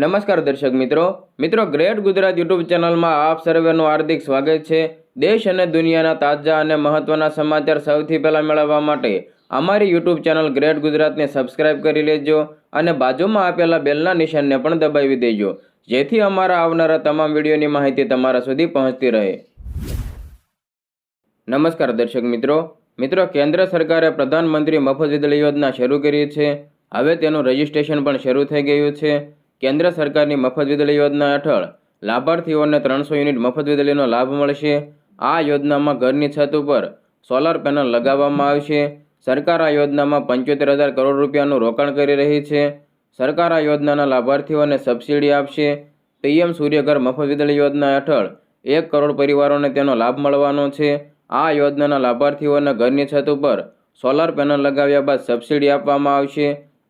નમસ્કાર દર્શક મિત્રો. મિત્રો, ગ્રેટ ગુજરાત યુટ્યુબ ચેનલમાં આપ સર્વેનું હાર્દિક સ્વાગત છે. દેશ અને દુનિયાના તાજા અને મહત્ત્વના સમાચાર સૌથી પહેલાં મેળવવા માટે અમારી યુટ્યુબ ચેનલ ગ્રેટ ગુજરાતને સબસ્ક્રાઇબ કરી લેજો અને બાજુમાં આપેલા બેલના નિશાનને પણ દબાવી દેજો. જેથી અમારા આવનારા તમામ વિડીયોની માહિતી તમારા સુધી પહોંચતી રહે. નમસ્કાર દર્શક મિત્રો. મિત્રો, કેન્દ્ર સરકારે પ્રધાનમંત્રી મફત વીજળી યોજના શરૂ કરી છે. હવે તેનું રજિસ્ટ્રેશન પણ શરૂ થઈ ગયું છે. કેન્દ્ર સરકારની મફત વીજળી યોજના હેઠળ લાભાર્થીઓને ત્રણસો યુનિટ મફત વીજળીનો લાભ મળશે. આ યોજનામાં ઘરની છત ઉપર સોલાર પેનલ લગાવવામાં આવશે. સરકાર આ યોજનામાં પંચોતેર હજાર કરોડ રૂપિયાનું રોકાણ કરી રહી છે. સરકાર આ યોજનાના લાભાર્થીઓને સબસિડી આપશે. પીએમ સૂર્યઘર મફત વીજળી યોજના હેઠળ એક કરોડ પરિવારોને તેનો લાભ મળવાનો છે. આ યોજનાના લાભાર્થીઓને ઘરની છત ઉપર સોલાર પેનલ લગાવ્યા બાદ સબસિડી આપવામાં આવશે.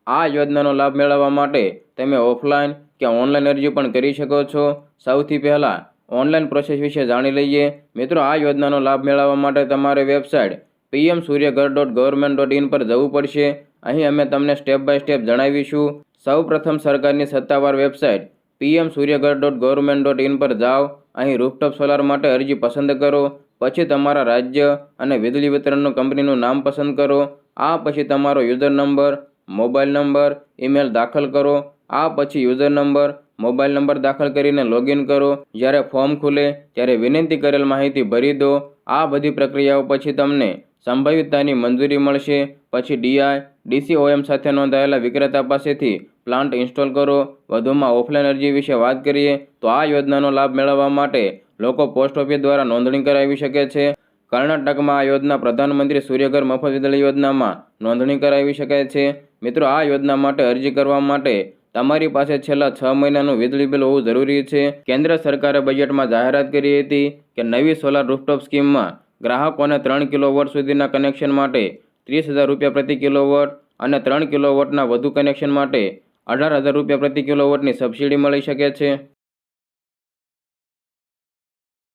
આ યોજનાનો લાભ મેળવવા માટે તમે ઓફલાઈન કે ઓનલાઈન અરજી પણ કરી શકો છો. સૌથી પહેલાં ઓનલાઈન પ્રોસેસ વિશે જાણી લઈએ. મિત્રો, આ યોજનાનો લાભ મેળવવા માટે તમારે website PM Suryaghar dot government dot in પર જવું પડશે. અહીં અમે તમને સ્ટેપ બાય સ્ટેપ જણાવીશું. સૌ પ્રથમ સરકારની સત્તાવાર website PM Suryaghar dot government dot in પર જાઓ. અહીં રૂફટોપ સોલાર માટે અરજી પસંદ કરો. પછી તમારા રાજ્ય અને વીજળી વિતરણનું કંપનીનું નામ પસંદ કરો. આ પછી તમારો user number mobile number, email દાખલ કરો. આ પછી યુઝર નંબર, મોબાઈલ નંબર દાખલ કરીને લોગિન કરો. જ્યારે ફોર્મ ખુલે ત્યારે વિનંતી કરેલ માહિતી ભરી દો. આ બધી પ્રક્રિયાઓ પછી તમને સંભવિતતાની મંજૂરી મળશે. પછી ડીઆઈ ડીસીઓએમ સાથે નોંધાયેલા વિક્રેતા પાસેથી પ્લાન્ટ ઇન્સ્ટોલ કરો. વધુમાં ઓફલાઈન અરજી વિશે વાત કરીએ તો આ યોજનાનો લાભ મેળવવા માટે લોકો પોસ્ટ ઓફિસ દ્વારા નોંધણી કરાવી શકે છે. કર્ણાટકમાં આ યોજના પ્રધાનમંત્રી સૂર્યઘર મફત વીજળી યોજનામાં નોંધણી કરાવી શકાય છે. મિત્રો, આ યોજના માટે અરજી કરવા માટે તમારી પાસે છેલ્લા છ મહિનાનું વીજળી બિલ હોવું જરૂરી છે. કેન્દ્ર સરકારે બજેટમાં જાહેરાત કરી હતી કે નવી સોલાર રૂફટોપ સ્કીમમાં ગ્રાહકોને ત્રણ કિલોવોટ સુધીના કનેક્શન માટે ત્રીસ હજાર રૂપિયા પ્રતિ કિલોવોટ અને ત્રણ કિલોવોટના વધુ કનેક્શન માટે અઢાર હજાર રૂપિયા પ્રતિ કિલોવોટની સબસિડી મળી શકે છે.